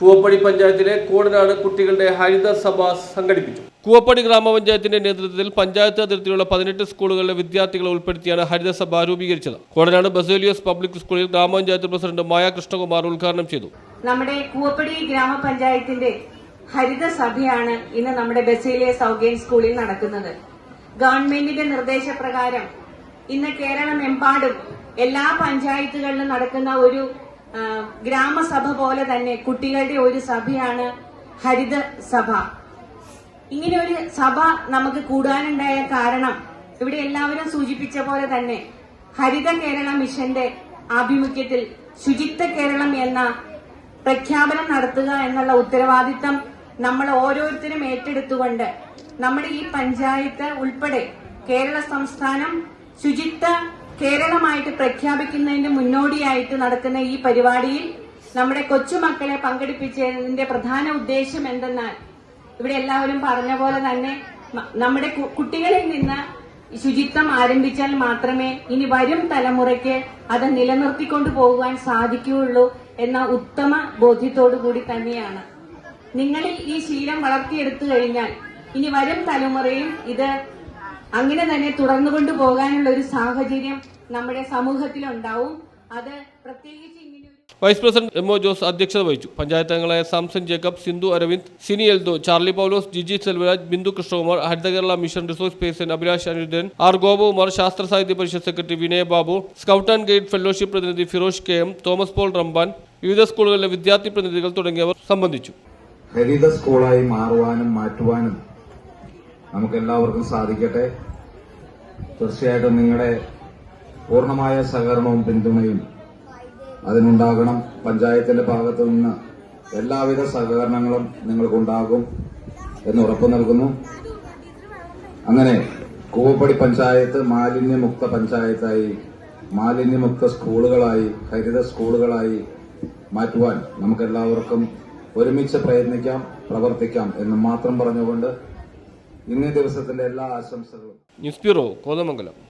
കൂവപ്പടി പഞ്ചായത്തിലെ കോടനാട് കുട്ടികളുടെ ഹരിത സഭ സംഘടിപ്പിച്ചു. കൂവപ്പടി ഗ്രാമപഞ്ചായത്തിന്റെ നേതൃത്വത്തിൽ പഞ്ചായത്ത് അതിർത്തിയിലുള്ള പതിനെട്ട് സ്കൂളുകളിലെ വിദ്യാർത്ഥികളെ ഉൾപ്പെടുത്തിയാണ് ഹരിത സഭ രൂപീകരിച്ചത്. കോടനാട് ബസേലിയസ് പബ്ലിക് സ്കൂളിൽ ഗ്രാമപഞ്ചായത്ത് പ്രസിഡന്റ് മായ കൃഷ്ണകുമാർ ഉദ്ഘാടനം ചെയ്തു. നമ്മുടെ കൂവപ്പടി ഗ്രാമപഞ്ചായത്തിന്റെ ഹരിത സഭയാണ് ഇന്ന് നമ്മുടെ ബസേലിയ സൗഗേൻ സ്കൂളിൽ നടക്കുന്നത്. ഗവൺമെന്റിന്റെ നിർദ്ദേശപ്രകാരം ഇന്ന് കേരളമെമ്പാടും എല്ലാ പഞ്ചായത്തുകളിലും നടക്കുന്ന ഒരു ഗ്രാമസഭ പോലെ തന്നെ കുട്ടികളുടെ ഒരു സഭയാണ് ഹരിത സഭ. ഇങ്ങനെ ഒരു സഭ നമുക്ക് കൂടാനുണ്ടായ കാരണം ഇവിടെ എല്ലാവരും സൂചിപ്പിച്ച പോലെ തന്നെ ഹരിത കേരള മിഷന്റെ ആഭിമുഖ്യത്തിൽ ശുചിത്വ കേരളം എന്ന പ്രഖ്യാപനം നടത്തുക എന്നുള്ള ഉത്തരവാദിത്തം നമ്മൾ ഓരോരുത്തരും ഏറ്റെടുത്തുകൊണ്ട് നമ്മുടെ ഈ പഞ്ചായത്ത് ഉൾപ്പെടെ കേരള സംസ്ഥാനം ശുചിത്വ കേരളമായിട്ട് പ്രഖ്യാപിക്കുന്നതിന്റെ മുന്നോടിയായിട്ട് നടക്കുന്ന ഈ പരിപാടിയിൽ നമ്മുടെ കൊച്ചുമക്കളെ പങ്കെടുപ്പിച്ചതിന്റെ പ്രധാന ഉദ്ദേശം എന്തെന്നാൽ ഇവിടെ എല്ലാവരും പറഞ്ഞ പോലെ തന്നെ നമ്മുടെ കുട്ടികളിൽ നിന്ന് ശുചിത്വം ആരംഭിച്ചാൽ മാത്രമേ ഇനി വരും തലമുറയ്ക്ക് അത് നിലനിർത്തിക്കൊണ്ടു പോകുവാൻ സാധിക്കുകയുള്ളൂ എന്ന ഉത്തമ ബോധ്യത്തോടു കൂടി തന്നെയാണ്. നിങ്ങളിൽ ഈ ശീലം വളർത്തിയെടുത്തു കഴിഞ്ഞാൽ ഇനി വരും തലമുറയും ഇത് അങ്ങനെ തന്നെ തുടർന്നു പോകാനുള്ള ഒരു സാഹചര്യം നമ്മുടെ സമൂഹത്തിലുണ്ടാവും. അത് പ്രത്യേകിച്ച് vice president M O Jose അധ്യക്ഷത വഹിച്ചു. പഞ്ചായത്ത് അംഗങ്ങളായ Samson Jacob Sindhu Aravind Sini Eldho Charlie Paulose Giji Selvaraj Bindu Krishnakumar Haritha Kerala mission resource person Abhilash Anirudhan R Gopakumar Sasthra Sahithya Parishad secretary Vinaya Babu scout and guide fellowship പ്രതിനിധി Firosh K M Thomas Paul Ramban വിവിധ സ്കൂളുകളിലെ വിദ്യാർത്ഥി പ്രതിനിധികൾ തുടങ്ങിയവർ സംബന്ധിച്ചു. ഹരിത സ്കൂളായി മാറുവാനും മാറ്റുവാനും നമുക്കെല്ലാവർക്കും സാധിക്കട്ടെ. തീർച്ചയായിട്ടും നിങ്ങളുടെ പൂർണമായ സഹകരണവും പിന്തുണയും അതിനുണ്ടാകണം. പഞ്ചായത്തിന്റെ ഭാഗത്തു നിന്ന് എല്ലാവിധ സഹകരണങ്ങളും നിങ്ങൾക്കുണ്ടാകും എന്ന് ഉറപ്പു നൽകുന്നു. അങ്ങനെ കൂവപ്പടി പഞ്ചായത്ത് മാലിന്യമുക്ത പഞ്ചായത്തായി മാലിന്യമുക്ത സ്കൂളുകളായി ഹരിത സ്കൂളുകളായി മാറ്റുവാൻ നമുക്കെല്ലാവർക്കും ഒരുമിച്ച് പ്രയത്നിക്കാം പ്രവർത്തിക്കാം എന്ന് മാത്രം പറഞ്ഞുകൊണ്ട് ഇന്നേ ദിവസത്തിന്റെ എല്ലാ ആശംസകളും. News bureau Kothamangalam.